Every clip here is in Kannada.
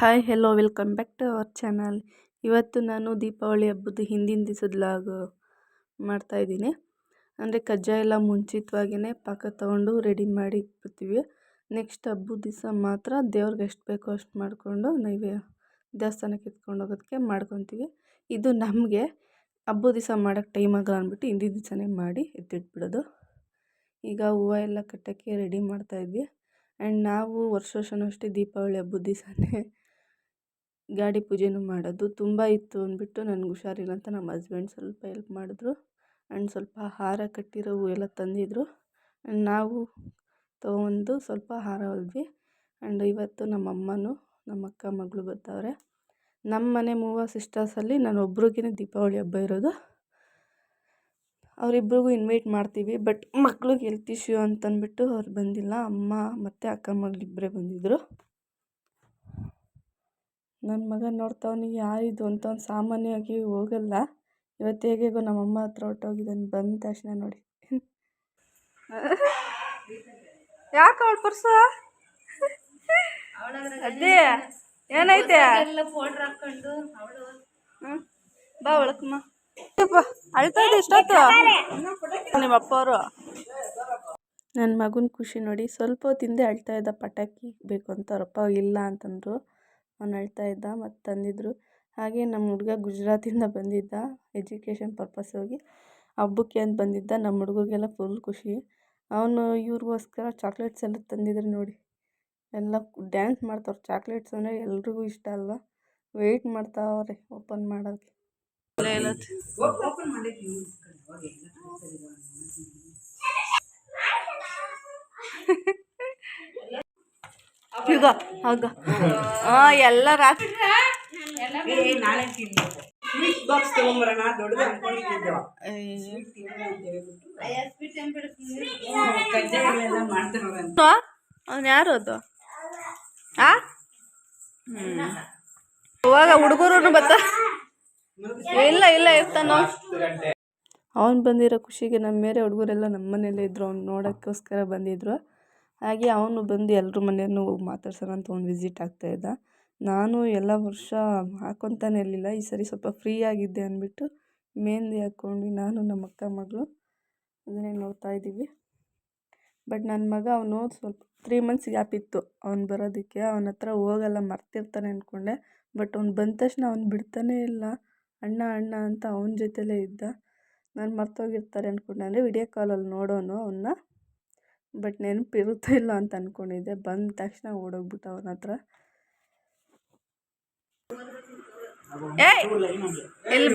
Hi hello welcome back to our channel ಇವತ್ತು ನಾನು ದೀಪಾವಳಿ ಹಬ್ಬದ ಹಿಂದಿನ ದಿವಸದ ಲಾಗ್ ಮಾಡ್ತಾಯಿದ್ದೀನಿ ಅಂದರೆ ಕಜ್ಜಾಯ ಎಲ್ಲ ಮುಂಚಿತವಾಗಿಯೇ ಪಾಕ ತೊಗೊಂಡು ರೆಡಿ ಮಾಡಿ ಇಟ್ಬಿಡ್ತೀವಿ. ನೆಕ್ಸ್ಟ್ ಹಬ್ಬದ ದಿವಸ ಮಾತ್ರ ದೇವ್ರಿಗೆ ಎಷ್ಟು ಬೇಕೋ ಅಷ್ಟು ಮಾಡಿಕೊಂಡು ನೈವೇ ದೇವಸ್ಥಾನಕ್ಕೆ ಎತ್ಕೊಂಡು ಹೋಗೋದಕ್ಕೆ ಮಾಡ್ಕೊತೀವಿ. ಇದು ನಮಗೆ ಹಬ್ಬದ ದಿವಸ ಮಾಡೋಕ್ಕೆ ಟೈಮ್ ಆಗಲ್ಲ ಅಂದ್ಬಿಟ್ಟು ಹಿಂದಿನ ದಿವಸನೇ ಮಾಡಿ ಎತ್ತಿಟ್ಬಿಡೋದು. ಈಗ ಹೂವು ಎಲ್ಲ ಕಟ್ಟೋಕ್ಕೆ ರೆಡಿ ಮಾಡ್ತಾಯಿದ್ವಿ ಆ್ಯಂಡ್ ನಾವು ವರ್ಷ ವರ್ಷವೂ ಅಷ್ಟೇ ದೀಪಾವಳಿ ಹಬ್ಬದ ದಿವಸನೇ ಗಾಡಿ ಪೂಜೆನೂ ಮಾಡೋದು ತುಂಬ ಇತ್ತು ಅಂದ್ಬಿಟ್ಟು ನನ್ಗೆ ಹುಷಾರಿಲ್ಲ ಅಂತ ನಮ್ಮ ಹಸ್ಬೆಂಡ್ ಸ್ವಲ್ಪ ಎಲ್ಪ್ ಮಾಡಿದ್ರು. ಆ್ಯಂಡ್ ಸ್ವಲ್ಪ ಹಾರ ಕಟ್ಟಿರೋ ಹೂವು ಎಲ್ಲ ತಂದಿದ್ದರು ಆ್ಯಂಡ್ ನಾವು ತೊಗೊಂಡು ಸ್ವಲ್ಪ ಹಾರ ಹೊಲ್ದ್ವಿ. ಆ್ಯಂಡ್ ಇವತ್ತು ನಮ್ಮ ಅಮ್ಮನೂ ನಮ್ಮ ಅಕ್ಕ ಮಗಳು ಬರ್ತವ್ರೆ ನಮ್ಮ ಮನೆ ಮೂವ ಸಿಸ್ಟರ್ಸಲ್ಲಿ ನಾನು ಒಬ್ರಿಗೇ ದೀಪಾವಳಿ ಹಬ್ಬ ಇರೋದು. ಅವರಿಬ್ರಿಗೂ ಇನ್ವೈಟ್ ಮಾಡ್ತೀವಿ ಬಟ್ ಮಕ್ಳಿಗೆ ಹೆಲ್ತ್ ಇಶ್ಯೂ ಅಂತಂದ್ಬಿಟ್ಟು ಅವ್ರು ಬಂದಿಲ್ಲ. ಅಮ್ಮ ಮತ್ತು ಅಕ್ಕ ಮಗಳಿಬ್ಬರೇ ಬಂದಿದ್ದರು ನನ್ನ ಮಗ ನೋಡ್ತಾವನಿ ಯಾರಿದು ಅಂತ ಅವ್ನು ಸಾಮಾನ್ಯವಾಗಿ ಹೋಗಲ್ಲ. ಇವತ್ತು ಹೇಗೇಗೋ ನಮ್ಮಮ್ಮ ಹತ್ರ ಹೊರ್ಟೋಗಿದ್ದಾನೆ, ಬಂದ ತಕ್ಷಣ ನೋಡಿ. ಯಾಕೆ ಅವಳು ಪರ್ಸ? ಅದೇ ಏನೈತೆ ಬಾ ಒಳಕಮ್ಮ ಅಳ್ತಾ ಇದೆ ನಿಮ್ಮ ಅಪ್ಪ ಅವರು. ನನ್ನ ಮಗನ ಖುಷಿ ನೋಡಿ ಸ್ವಲ್ಪ ಹೊತ್ತಿಂದೆ ಅಳ್ತಾ ಇದ್ದ ಪಟಾಕಿ ಬೇಕು ಅಂತ ಅವ್ರಪ್ಪ ಇಲ್ಲ ಅಂತಂದರು. ಅವ್ನು ಅಳ್ತಾ ಇದ್ದ ಮತ್ತು ತಂದಿದ್ದರು ಹಾಗೆ ನಮ್ಮ ಹುಡುಗ ಗುಜರಾತಿಂದ ಬಂದಿದ್ದ ಎಜುಕೇಷನ್ ಪರ್ಪಸ್ ಹೋಗಿ ಹಬ್ಬಕ್ಕೆ ಅಂತ ಬಂದಿದ್ದ. ನಮ್ಮ ಹುಡುಗರಿಗೆಲ್ಲ ಫುಲ್ ಖುಷಿ. ಅವನು ಇವ್ರಿಗೋಸ್ಕರ ಚಾಕ್ಲೇಟ್ಸ್ ಎಲ್ಲ ತಂದಿದ್ರು ನೋಡಿ. ಎಲ್ಲ ಡ್ಯಾನ್ಸ್ ಮಾಡ್ತಾವ್ರೆ. ಚಾಕ್ಲೇಟ್ಸ್ ಅಂದರೆ ಎಲ್ರಿಗೂ ಇಷ್ಟ ಅಲ್ವಾ? ವೆಯ್ಟ್ ಮಾಡ್ತಾವ್ರೆ ಓಪನ್ ಮಾಡೋಕ್ಕೆ ಈಗ ಆಗ ಹಾಂ ಎಲ್ಲ ರಾತ್ರಿ ಅವ್ನು ಯಾರು ಅದು? ಆ? ಅವಾಗ ಹುಡುಗರು ಬತ್ತ? ಇಲ್ಲ ಇಲ್ಲ ಇರ್ತಾನ. ಅವ್ನು ಬಂದಿರೋ ಖುಷಿಗೆ ನಮ್ಮ ಬೇರೆ ಹುಡುಗರೆಲ್ಲ ನಮ್ಮ ಮನೇಲೇ ಇದ್ರು ಅವ್ನು ನೋಡೋಕ್ಕೋಸ್ಕರ ಬಂದಿದ್ದರು ಹಾಗೆ ಅವನು ಬಂದು ಎಲ್ಲರ ಮನೆಯೂ ಮಾತಾಡ್ಸೋಣ ಅಂತ ಒಂದು ವಿಸಿಟ್ ಆಗ್ತಾಯಿದ್ದ ನಾನು ಎಲ್ಲ ವರ್ಷ ಹಾಕ್ಕೊತಾನೆ ಇರಲಿಲ್ಲ. ಈ ಸರಿ ಸ್ವಲ್ಪ ಫ್ರೀ ಆಗಿದ್ದೆ ಅಂದ್ಬಿಟ್ಟು ಮೆಹೆಂದಿ ಹಾಕ್ಕೊಂಡ್ವಿ ನಾನು, ನಮ್ಮ ಅಕ್ಕ ಮಗಳು ಅದನ್ನೇ ನೋಡ್ತಾ ಇದ್ದೀವಿ. ಬಟ್ ನನ್ನ ಮಗ ಅವನು ಸ್ವಲ್ಪ ತ್ರೀ ಮಂತ್ಸ್ ಗ್ಯಾಪ್ ಇತ್ತು. ಅವ್ನು ಬರೋದಕ್ಕೆ. ಅವನ ಹತ್ರ ಹೋಗಲ್ಲ, ಮರ್ತಿರ್ತಾನೆ ಅಂದ್ಕೊಂಡೆ ಬಟ್ ಅವ್ನು ಬಂದ ತಕ್ಷಣ ಅವ್ನು ಬಿಡ್ತಾನೇ ಇಲ್ಲ. ಅಣ್ಣ ಅಣ್ಣ ಅಂತ ಅವನ ಜೊತೆಲೇ ಇದ್ದ. ನಾನು ಮರ್ತೋಗಿರ್ತಾರೆ ಅಂದ್ಕೊಂಡೆ ಅಂದರೆ ವಿಡಿಯೋ ಕಾಲಲ್ಲಿ ನೋಡೋನು ಅವನ್ನ. ಬಟ್ ನೆನಪಿರುತ್ತೋ ಇಲ್ಲ ಅಂತ ಅಂದ್ಕೊಂಡಿದ್ದೆ ಬಂದ ತಕ್ಷಣ ಓಡೋಗ್ಬಿಟ್ಟು ಅವನ ಹತ್ರ.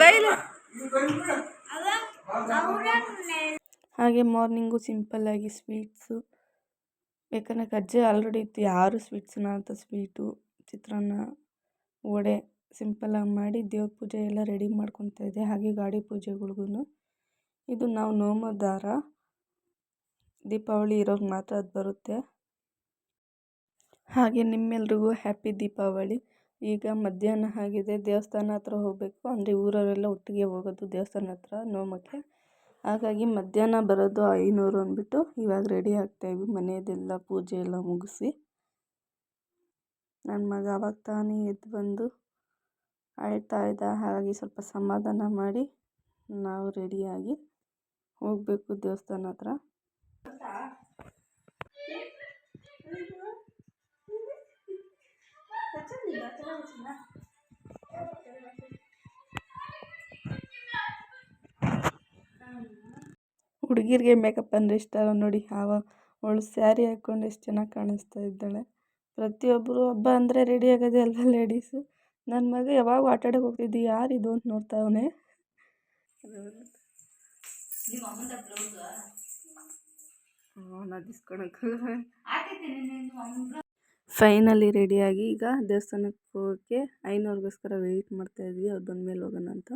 ಬೈಲು ಹಾಗೆ ಮಾರ್ನಿಂಗು ಸಿಂಪಲ್ಲಾಗಿ ಸ್ವೀಟ್ಸು. ಯಾಕಂದರೆ ಕಜ್ಜೆ ಆಲ್ರೆಡಿ ಇತ್ತು. ಯಾರು ಸ್ವೀಟ್ಸನ್ನ ಅಂತ ಸ್ವೀಟು, ಚಿತ್ರಾನ್ನ, ವಡೆ ಸಿಂಪಲ್ಲಾಗಿ ಮಾಡಿ ದೇವ್ರ ಪೂಜೆ ಎಲ್ಲ ರೆಡಿ ಮಾಡ್ಕೊತಾ ಇದ್ದೆ. ಹಾಗೆ ಗಾಡಿ ಪೂಜೆಗಳಿಗೂ ಇದು ನಾವು ನೋಮೋ ದಾರ ದೀಪಾವಳಿ ಇರೋರ್ಗೆ ಮಾತ್ರ ಅದು ಬರುತ್ತೆ. ಹಾಗೆ ನಿಮ್ಮೆಲ್ರಿಗೂ ಹ್ಯಾಪಿ ದೀಪಾವಳಿ. ಈಗ ಮಧ್ಯಾಹ್ನ ಆಗಿದೆ, ದೇವಸ್ಥಾನ ಹತ್ರ ಹೋಗಬೇಕು. ಅಂದರೆ ಊರವರೆಲ್ಲ ಒಟ್ಟಿಗೆ ಹೋಗೋದು ದೇವಸ್ಥಾನ ಹತ್ರ, ನೋಮಕ್ಕೆ. ಹಾಗಾಗಿ ಮಧ್ಯಾಹ್ನ ಬರೋದು ಐನೂರು ಅಂದ್ಬಿಟ್ಟು ಇವಾಗ ರೆಡಿ ಆಗ್ತಾಯಿದ್ವಿ ಮನೆಯದೆಲ್ಲ ಪೂಜೆ ಎಲ್ಲ ಮುಗಿಸಿ. ನನ್ನ ಮಗ ಅವಾಗ ತಾನೇ ಎದ್ದು ಬಂದು ಅಳ್ತಾ ಇದ್ದ. ಹಾಗಾಗಿ ಸ್ವಲ್ಪ ಸಮಾಧಾನ ಮಾಡಿ ನಾವು ರೆಡಿಯಾಗಿ ಹೋಗಬೇಕು ದೇವಸ್ಥಾನ ಹತ್ರ. ಹುಡುಗಿರಿಗೆ ಮೇಕಪ್ ಅಂದರೆ ಇಷ್ಟ ಅಲ್ಲ ನೋಡಿ. ಆವಾಗ ಅವಳು ಸ್ಯಾರಿ ಹಾಕ್ಕೊಂಡು ಎಷ್ಟು ಚೆನ್ನಾಗಿ ಕಾಣಿಸ್ತಾ ಇದ್ದಾಳೆ. ಪ್ರತಿಯೊಬ್ಬರು ಹಬ್ಬ ಅಂದರೆ ರೆಡಿ ಆಗೋದೆ ಅಲ್ಲ ಲೇಡೀಸು ನನ್ನ ಮಗ ಯಾವಾಗ ಆಟ ಆಡೋಕೆ ಯಾರು ಇದು? ಅಂತ ನೋಡ್ತಾವನೆ ಫೈನಲಿ ರೆಡಿಯಾಗಿ ಈಗ ದೇವಸ್ಥಾನಕ್ಕೆ ಹೋಗೋಕ್ಕೆ ಐನೂರಿಗೋಸ್ಕರ ವೆಯ್ಟ್ ಮಾಡ್ತಾ ಇದ್ವಿ. ಅವ್ರು ಬಂದಮೇಲೆ ಹೋಗೋಣ ಅಂತ.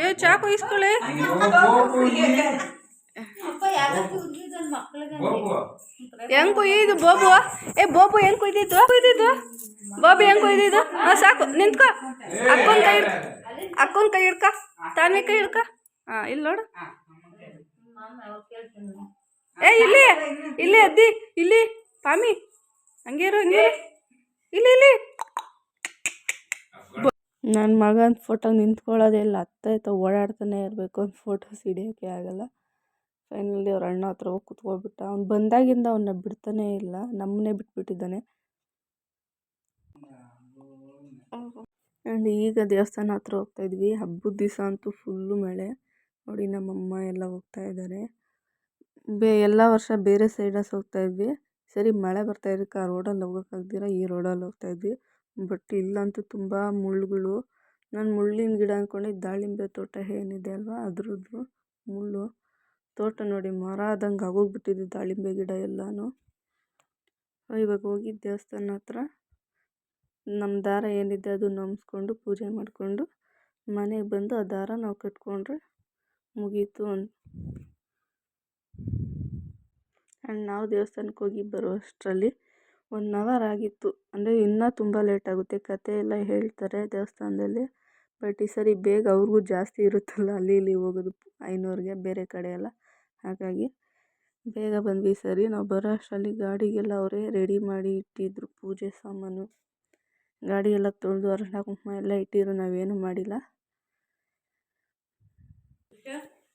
ಏ, ಚಾಕು ಇಸ್ಕೊಳ್ಳಿ ಹೆಂಗ್ ಇದು ಬೋಬು? ಏ, ಬಾಬು ಹೆಂಗ್ ಕುಯ್ದಿದ್ದು? ಕುಯ್ದಿದ್ದು? ಬಾಬು ಹೆಂಗ್ ಕುಯ್ದಿದ್ದು? ಹಾಂ, ಸಾಕು, ನಿಂತ್ಕೊ. ಅಕ್ಕನ ಕೈ ಹಿಡ್ಕ. ಅಕ್ಕನ ಕೈ ಹಿಡ್ಕ. ತಾನೇ ಕೈ ಹಿಡ್ಕ. ಹಾಂ, ಇಲ್ಲಿ ನೋಡು. ಏ ಇಲ್ಲಿ ಇಲ್ಲಿ ಅದ್ದಿ ಇಲ್ಲಿ ಪಾಮಿ ಹಂಗೆ ಇರು ಹಂಗೆ ಇಲ್ಲಿ ಇಲ್ಲಿ. ನನ್ನ ಮಗನ ಫೋಟೋ ನಿಂತ್ಕೊಳ್ಳೋದೇ ಇಲ್ಲ ಅತ್ತ ಇತ್ತ ಓಡಾಡ್ತಾನೆ ಇರಬೇಕು ಅಂತ ಫೋಟೋಸ್ ಹಿಡಿಯೋಕ್ಕೆ ಆಗಲ್ಲ. ಫೈನಲಿ ಅವ್ರ ಅಣ್ಣ ಹತ್ರ ಹೋಗಿ ಕುತ್ಕೊಬಿಟ್ಟ ಅವ್ನು ಬಂದಾಗಿಂದ ಅವನ್ನ ಬಿಡ್ತಾನೇ ಇಲ್ಲ ನಮ್ಮನ್ನೇ ಬಿಟ್ಬಿಟ್ಟಿದ್ದಾನೆ. ಆ್ಯಂಡ್ ಈಗ ದೇವಸ್ಥಾನ ಹತ್ರ ಹೋಗ್ತಾ ಇದ್ವಿ. ಹಬ್ಬದ ದಿವಸ ಅಂತೂ ಫುಲ್ಲು ಮಳೆ. ನೋಡಿ ನಮ್ಮಮ್ಮ ಎಲ್ಲ ಹೋಗ್ತಾ ಇದ್ದಾರೆ ಬೇ, ಎಲ್ಲ ವರ್ಷ ಬೇರೆ ಸೈಡಸ್ ಹೋಗ್ತಾ ಇದ್ವಿ. ಸರಿ, ಮಳೆ ಬರ್ತಾ ಇದಕ್ಕೆ ಆ ರೋಡಲ್ಲಿ ಹೋಗೋಕ್ಕಾಗ್ದಿರ ಈ ರೋಡಲ್ಲಿ ಹೋಗ್ತಾ ಇದ್ವಿ. ಬಟ್ ಇಲ್ಲಂತೂ ತುಂಬ ಮುಳ್ಳುಗಳು. ನಾನು ಮುಳ್ಳಿನ ಗಿಡ ಅಂದ್ಕೊಂಡಿದ್ದು ದಾಳಿಂಬೆ ತೋಟ ಏನಿದೆ ಅಲ್ವಾ? ಅದ್ರದ್ದು ಮುಳ್ಳು. ತೋಟ ನೋಡಿ, ಮರ ಆದಂಗೆ ಆಗೋಗ್ಬಿಟ್ಟಿದೆ ದಾಳಿಂಬೆ ಗಿಡ ಎಲ್ಲನೂ. ಇವಾಗ ಹೋಗಿ ದೇವಸ್ಥಾನ ಹತ್ರ ನಮ್ಮ ದಾರ ಏನಿದೆ ಅದು ನಂಬಿಸ್ಕೊಂಡು ಪೂಜೆ ಮಾಡಿಕೊಂಡು ಮನೆಗೆ ಬಂದು ಆ ದಾರ ನಾವು ಕಟ್ಕೊಂಡ್ರೆ ಮುಗೀತು ಅಂತ ಆ್ಯಂಡ್ ನಾವು ದೇವಸ್ಥಾನಕ್ಕೆ ಹೋಗಿ ಬರೋ ಅಷ್ಟರಲ್ಲಿ ಒನ್ ಅವರ್ ಆಗಿತ್ತು. ಅಂದರೆ ಇನ್ನೂ ತುಂಬ ಲೇಟ್ ಆಗುತ್ತೆ. ಕತೆ ಎಲ್ಲ ಹೇಳ್ತಾರೆ ದೇವಸ್ಥಾನದಲ್ಲಿ. ಬಟ್ ಈ ಸರಿ ಬೇಗ ಅವ್ರಿಗೂ ಜಾಸ್ತಿ ಇರುತ್ತಲ್ಲ ಅಲ್ಲಿ ಇಲ್ಲಿ ಹೋಗೋದು, ಐನೂರಿಗೆ ಬೇರೆ ಕಡೆ ಎಲ್ಲ. ಹಾಗಾಗಿ ಬೇಗ ಬಂದ್ವಿ ಸರಿ. ನಾವು ಬರೋ ಅಷ್ಟರಲ್ಲಿ ಗಾಡಿಗೆಲ್ಲ ಅವರೇ ರೆಡಿ ಮಾಡಿ ಇಟ್ಟಿದ್ರು. ಪೂಜೆ ಸಾಮಾನು, ಗಾಡಿ ಎಲ್ಲ ತೊಳೆದು ಅರಶಿನ ಕುಂಕುಮ ಎಲ್ಲ ಇಟ್ಟಿದ್ರು. ನಾವೇನು ಮಾಡಿಲ್ಲ.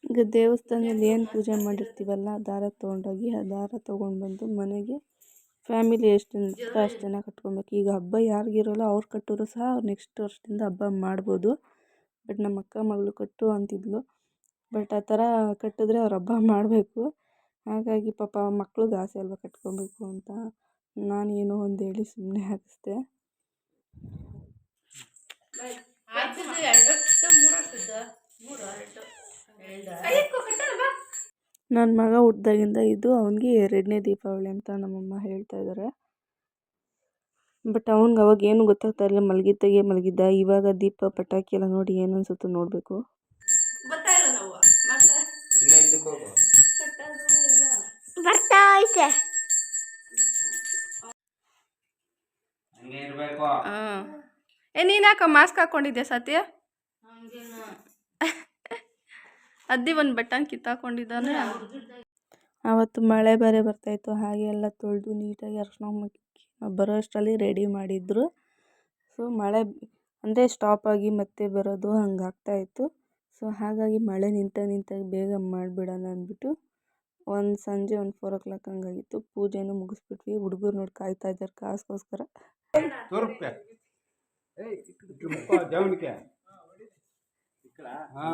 ಈಗ ದೇವಸ್ಥಾನದಲ್ಲಿ ಏನು ಪೂಜೆ ಮಾಡಿರ್ತೀವಲ್ಲ, ದಾರ ತೊಗೊಂಡೋಗಿ ಆ ದಾರ ತೊಗೊಂಡು ಬಂದು ಮನೆಗೆ ಫ್ಯಾಮಿಲಿ ಎಷ್ಟು ಅಷ್ಟು ಜನ ಕಟ್ಕೊಳ್ಬೇಕು ಈಗ ಹಬ್ಬ ಯಾರಿಗಿರೋಲ್ಲ, ಅವ್ರು ಕಟ್ಟಿದ್ರು ಸಹ ಅವ್ರು ನೆಕ್ಸ್ಟ್ ವರ್ಷದಿಂದ ಹಬ್ಬ ಮಾಡ್ಬೋದು. ಬಟ್ ನಮ್ಮ ಅಕ್ಕ ಮಗಳು ಕಟ್ಟು ಅಂತಿದ್ಲು. ಬಟ್ ಆ ಥರ ಕಟ್ಟಿದ್ರೆ ಅವ್ರು ಹಬ್ಬ ಮಾಡಬೇಕು. ಹಾಗಾಗಿ ಪಾಪ ಮಕ್ಳಿಗೆ ಆಸೆ ಅಲ್ವಾ ಕಟ್ಕೊಬೇಕು ಅಂತ. ನಾನು ಏನೋ ಒಂದು ಹೇಳಿ ಸುಮ್ಮನೆ ಹಾಕಿಸ್ದೆ ನನ್ನ ಮಗ ಹುಟ್ಟಿದಾಗಿಂದ ಇದು ಅವನಿಗೆ ಎರಡನೇ ದೀಪಾವಳಿ ಅಂತ ನಮ್ಮಮ್ಮ ಹೇಳ್ತಾ ಇದ್ದಾರೆ ಬಟ್ ಅವ್ನಿಗೆ ಅವಾಗ ಏನು ಗೊತ್ತಾಗ್ತಾ ಇರಲಿಲ್ಲ. ಮಲಗಿದ್ದಾಗೆ ಮಲಗಿದ್ದ. ಇವಾಗ ದೀಪ ಪಟಾಕಿ ಎಲ್ಲ ನೋಡಿ ಏನು ಅನ್ಸುತ್ತೋ ನೋಡಬೇಕು. ಏ ನೀನು ಯಾಕೆ ಮಾಸ್ಕ್ ಹಾಕ್ಕೊಂಡಿದ್ಯಾ ಸತ್ಯ? ಅದ್ದಿ ಒಂದು ಬಟನ್ ಕಿತ್ತಾಕೊಂಡಿದ್ದಾನೆ. ಆವತ್ತು ಮಳೆ ಬೇರೆ ಬರ್ತಾಯಿತ್ತು ಹಾಗೆ ಎಲ್ಲ ತೊಳೆದು ನೀಟಾಗಿ ಅರ್ಶಿನ ಮುಕ್ಕಿ ಬರೋ ಅಷ್ಟರಲ್ಲಿ ರೆಡಿ ಮಾಡಿದ್ರು. ಸೊ ಮಳೆ ಅಂದರೆ ಸ್ಟಾಪ್ ಆಗಿ ಮತ್ತೆ ಬರೋದು ಹಂಗೆ ಆಗ್ತಾಯಿತ್ತು ಸೊ ಹಾಗಾಗಿ ಮಳೆ ನಿಂತ ನಿಂತಾಗ ಬೇಗ ಮಾಡಿಬಿಡೋಣ ಅಂದ್ಬಿಟ್ಟು ಒಂದು ಸಂಜೆ ಒಂದು ಫೋರ್ ಓ ಕ್ಲಾಕ್ ಹಂಗಾಗಿತ್ತು. ಪೂಜೆನೂ ಮುಗಿಸ್ಬಿಟ್ವಿ. ಹುಡುಗರು ನೋಡಿ ಕಾಯ್ತಾ ಇದ್ದಾರೆ ಕಾಸ್ಗೋಸ್ಕರ. ಹಾ.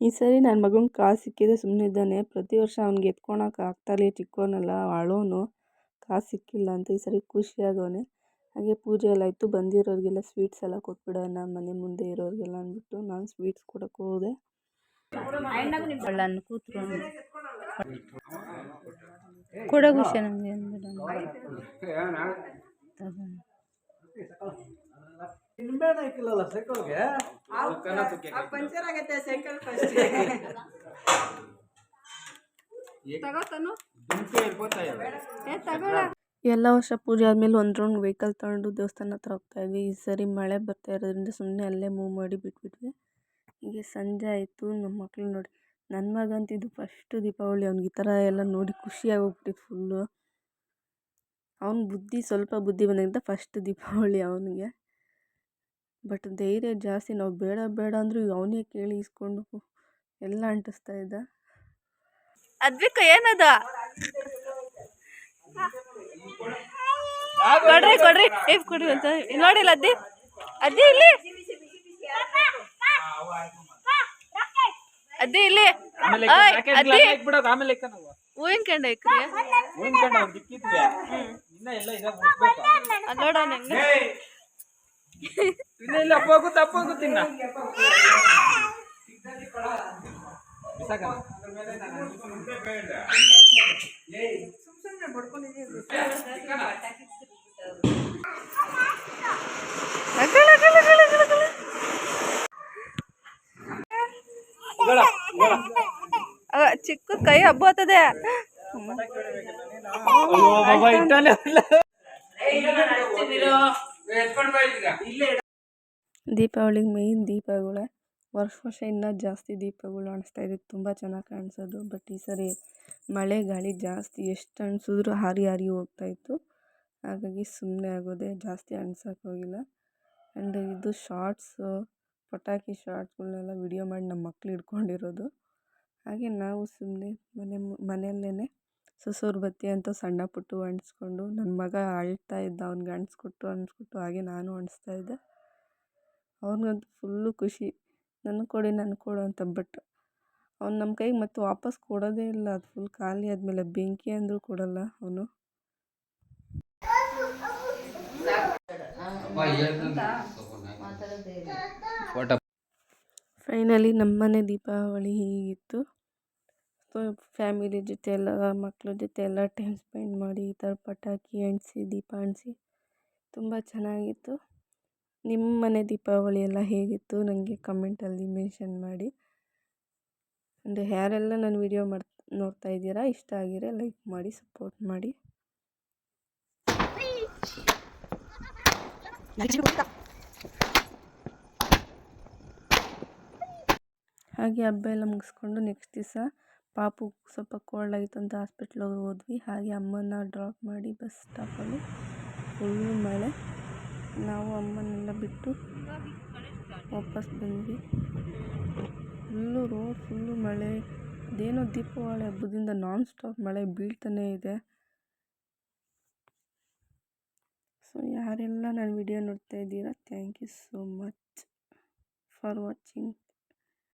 ಈ ಸರಿ ನನ್ನ ಮಗನ ಕಾಸು ಸಿಕ್ಕಿದ್ರೆ ಸುಮ್ಮನೆ ಇದ್ದಾನೆ. ಪ್ರತಿ ವರ್ಷ ಅವ್ನಿಗೆ ಎತ್ಕೊಳಕ್ಕೆ ಆಗ್ತಾಯಿಲ್ಲ ಚಿಕ್ಕವನಲ್ಲ ಅಳೋನು ಕಾಸು ಸಿಕ್ಕಿಲ್ಲ ಅಂತ ಈ ಸರಿ ಖುಷಿಯಾಗವನೆ ಹಾಗೆ ಪೂಜೆ ಎಲ್ಲ ಆಯಿತು. ಬಂದಿರೋರಿಗೆಲ್ಲ ಸ್ವೀಟ್ಸ್ ಎಲ್ಲ ಕೊಟ್ಬಿಡೋಣ ಮನೆ ಮುಂದೆ ಇರೋರಿಗೆಲ್ಲ ಅಂದ್ಬಿಟ್ಟು ನಾನು ಸ್ವೀಟ್ಸ್ ಕೊಡಕ್ಕೆ ಹೋದೆ. ಕೊಡೋ ಖುಷಿ ನನಗೆ ಪಂಚರ್ ಆಗತ್ತೆ ಸೈಕಲ್ ಫಸ್ಟ್ ಎಲ್ಲ ವರ್ಷ ಪೂಜೆ ಆದಮೇಲೆ ಒಂದ್ ರೌಂಡ್ ವೆಹಿಕಲ್ ತಗೊಂಡು ದೇವಸ್ಥಾನ ಹತ್ರ ಹೋಗ್ತಾ ಇದ್ವಿ. ಈ ಸರಿ ಮಳೆ ಬರ್ತಾ ಇರೋದ್ರಿಂದ ಸುಮ್ಮನೆ ಅಲ್ಲೇ ಮೂವ್ ಮಾಡಿ ಬಿಟ್ಬಿಟ್ವಿ. ಹೀಗೆ ಸಂಜೆ ಆಯಿತು ನಮ್ಮ ಮಕ್ಳು ನೋಡಿ. ನನ್ನ ಮಗಂತೂ ಇದು ಫಸ್ಟು ದೀಪಾವಳಿ. ಅವ್ನಿಗೆ ಈ ಥರ ಎಲ್ಲ ನೋಡಿ ಖುಷಿಯಾಗೋಗ್ಬಿಟ್ಟಿತ್ತು ಫುಲ್ಲು ಅವ್ನ ಬುದ್ಧಿ ಸ್ವಲ್ಪ ಬುದ್ಧಿ ಬಂದಾಗಿಂದ ಫಸ್ಟ್ ದೀಪಾವಳಿ ಅವನಿಗೆ. ಬಟ್ ಧೈರ್ಯ ಜಾಸ್ತಿ, ನಾವು ಬೇಡ ಬೇಡ ಅಂದರೂ ಅವನೇ ಕೇಳಿ ಇಸ್ಕೊಂಡು ಎಲ್ಲ ಅಂಟಿಸ್ತಾ ಇದ್ದ. ಅದ್ಬೇಕು ಏನದ? ಕೊಡ್ರಿ ಕೊಡ್ರಿ. ಕೊಡ್ರಿ ಅಂತ ನೋಡಿಲ್ಲ ಅದ್ದಿ? ಅದ್ದಿ ಇಲ್ಲಿ? ಅದ್ದಿ ಇಲ್ಲಿ ಹೂವಿನ ಕಂಡ ಐಕ್ರಿ ಉಣ್ಕೊಂಡು ಅವ್ರು ದಿಕ್ಕಿದ್ವಿ ಇನ್ನ ಎಲ್ಲ ಇದಾಗ ಮುಟ್ಬೇಕು ಅದ್ ನೋಡೋಣ ಹೆಂಗ ಇನ್ನ ಇಲ್ಲ ಅಪ್ಪ ಹೋಗುತ್ತೆ ಅಪ್ಪ ಹೋಗುತ್ತೆ ಇನ್ನ ಬಿಸಾಕಲ್ಲ ಅಗಳ, ಅಗಳ, ಅಗಳ, ಅಗಳ, ಅಗಳ. ಅವ ಚಿಕ್ಕ ಕೈ ಹಬ್ಬ ಹತ್ತದೆ ಅಯ್ಯೋ ಬಾಬಾ ಇಟ್ಟಲ್ಲ ದೀಪಾವಳಿಗೆ ಮೇನ್ ದೀಪಗಳೇ. ವರ್ಷ ವರ್ಷ ಇನ್ನೂ ಜಾಸ್ತಿ ದೀಪಗಳು ಅನಿಸ್ತಾ ಇದೆ. ತುಂಬ ಚೆನ್ನಾಗಿ ಕಾಣಿಸೋದು. ಬಟ್ ಈ ಸರಿ ಮಳೆ ಗಾಳಿ ಜಾಸ್ತಿ. ಎಷ್ಟು ಅಂಟಿಸಿದ್ರು ಹಾರಿ ಹಾರಿ ಹೋಗ್ತಾಯಿತ್ತು ಹಾಗಾಗಿ ಸುಮ್ಮನೆ ಆಗೋದೆ. ಜಾಸ್ತಿ ಅನ್ಸಕ್ಕೆ ಹೋಗಿಲ್ಲ. ಆ್ಯಂಡ್ ಇದು ಶಾರ್ಟ್ಸು ಪಟಾಕಿ ಶಾರ್ಟ್ಸ್ಗಳನ್ನೆಲ್ಲ ವೀಡಿಯೋ ಮಾಡಿ ನಮ್ಮ ಮಕ್ಳು ಹಿಡ್ಕೊಂಡಿರೋದು. ಹಾಗೆ ನಾವು ಸುಮ್ಮನೆ ಮನೆ ಮನೆಯಲ್ಲೇ ಸಸೂರ್ ಬತ್ತಿ ಅಂತ ಸಣ್ಣ ಪುಟ್ಟ ಅಂಟಿಸ್ಕೊಂಡು ನನ್ನ ಮಗ ಅಳ್ತಾ ಇದ್ದ ಅವ್ನಿಗೆ ಅಂಟಿಸ್ಕೊಟ್ಟು ಅಂಟಿಸ್ಕೊಟ್ಟು ಹಾಗೆ ನಾನು ಅಂಟಿಸ್ತಾ ಇದ್ದೆ. ಅವ್ನಿಗಂತೂ ಫುಲ್ಲು ಖುಷಿ. ನನಗೆ ಕೊಡಿ ನನಗೆ ಕೊಡು ಅಂತ ಬಟ್ ಅವ್ನು ನಮ್ಮ ಕೈಗೆ ಮತ್ತೆ ವಾಪಸ್ ಕೊಡೋದೇ ಇಲ್ಲ. ಅದು ಫುಲ್ ಖಾಲಿ ಆದಮೇಲೆ ಬೆಂಕಿ ಅಂದರೂ ಕೊಡಲ್ಲ ಅವನು. ಫೈನಲಿ ನಮ್ಮನೆ ದೀಪಾವಳಿ ಹೀಗಿತ್ತು. ಸೊ ಫ್ಯಾಮಿಲಿ ಜೊತೆ ಎಲ್ಲ ಮಕ್ಳ ಜೊತೆ ಎಲ್ಲ ಟೈಮ್ ಸ್ಪೆಂಡ್ ಮಾಡಿ ಈ ಥರ ಪಟಾಕಿ ಅಂಟಿಸಿ ದೀಪ ಅಂಟಿಸಿ ತುಂಬ ಚೆನ್ನಾಗಿತ್ತು. ನಿಮ್ಮ ಮನೆ ದೀಪಾವಳಿ ಎಲ್ಲ ಹೇಗಿತ್ತು ನನಗೆ ಕಮೆಂಟಲ್ಲಿ ಮೆನ್ಷನ್ ಮಾಡಿ. ಅಂದರೆ ಯಾರೆಲ್ಲ ನನ್ನ ವಿಡಿಯೋ ಮಾಡ್ ನೋಡ್ತಾ ಇದ್ದೀರಾ? ಇಷ್ಟ ಆಗಿರೆ ಲೈಕ್ ಮಾಡಿ ಸಪೋರ್ಟ್ ಮಾಡಿ. ಹಾಗೆ ಹಬ್ಬ ಎಲ್ಲ ಮುಗಿಸ್ಕೊಂಡು ನೆಕ್ಸ್ಟ್ ದಿವಸ ಪಾಪು ಸ್ವಲ್ಪ ಕೋಲ್ಡ್ ಆಗಿತ್ತು ಅಂತ ಹಾಸ್ಪಿಟ್ಲಿಗೆ ಹೋದ್ವಿ. ಹಾಗೆ ಅಮ್ಮನ ಡ್ರಾಪ್ ಮಾಡಿ ಬಸ್ ಸ್ಟಾಪಲ್ಲಿ ಫುಲ್ಲು ಮಳೆ. ನಾವು ಅಮ್ಮನ್ನೆಲ್ಲ ಬಿಟ್ಟು ವಾಪಸ್ ಬಂದ್ವಿ. ಫುಲ್ಲು ರೋಡ್ ಫುಲ್ಲು ಮಳೆ. ಅದೇನೋ ದೀಪಾವಳಿ ಹಬ್ಬದಿಂದ ನಾನ್ ಸ್ಟಾಪ್ ಮಳೆ ಬೀಳ್ತಾನೇ ಇದೆ. ಸೊ ಯಾರೆಲ್ಲ ನನ್ನ ವಿಡಿಯೋ ನೋಡ್ತಾ ಇದ್ದೀರಾ thank you so much for watching